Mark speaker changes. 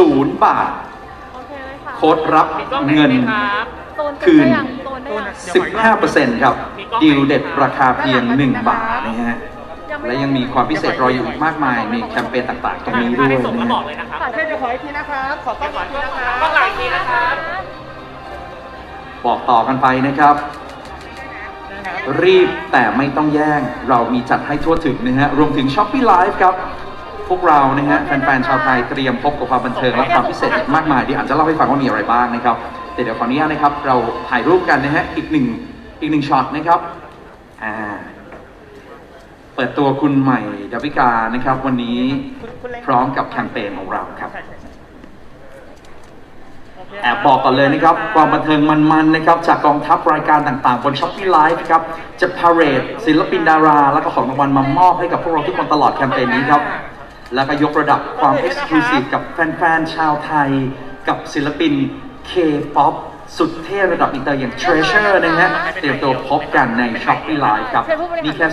Speaker 1: ศูนย์บาท
Speaker 2: โอเคเลยค่ะ
Speaker 1: โค้ดรับ
Speaker 3: มีกล้องไหน
Speaker 1: เงิน
Speaker 3: ไหมครับ
Speaker 2: โซน
Speaker 1: คืน
Speaker 2: ได้ยังโซนได้ยัง
Speaker 1: 15%ครับดีลเด็ดราคาเพียง 1 บาทนะฮะ และยังมีความพิเศษรออยู่อีกมากมายมีแคมเปญต่างๆตรงนี้ด้วย
Speaker 3: ถ้าได้ส่ง
Speaker 1: นะ
Speaker 3: แล้วบอ
Speaker 1: ฮะ
Speaker 3: กเลยนะครับ
Speaker 4: ฝากเพื่อนจะขออีกทีนะครับ ขอกล้องอีกทีนะครับ
Speaker 3: กล้องหลังอีกทีนะครับ
Speaker 1: บอกต่อกันไปนะครับ รีบแต่ไม่ต้องแย่ง เรามีจัดให้ทั่วถึงนะฮะ รวมถึง s h o p e e Live ครับ พวกเรานะฮะแฟนๆชาวไทยเตรียมพบกับความบันเทิงและความพิเศษอีกมากมายเดี๋ยวอาจจะเล่าให้ฟังว่ามีอะไรบ้างนะครับแต่เดี๋ยวขออนุญาตนะครับ เราถ่ายรูปกันนะฮะอีกหนึ่งอีกหนึ่งช็อตนะครับอ่าเปิดตัวคุณใหม่ดาวิกานะครับ วันนี้พร้อมกับแคมเปญของเราครับแอบบอกก่อนเลยนะครับ ความบันเทิงมันๆนะครับ จากกองทัพรายการต่างๆ บนช้อปปี้ไลฟ์ครับ จะพาเรดศิลปินดารา แล้วก็ของรางวัลมามอบให้กับพวกเราทุกคนตลอดแคมเปญนี้ครับ แล้วก็ยกระดับความเอ็กซ์คลูซีฟกับแฟนๆ ชาวไทย กับศิลปิน K-POP สุดเท่ระดับอินเตอร์อย่าง Treasure นะฮะ เตรียมตัวพบกันในช้อปปี้ไลฟ์ครับนี่แค่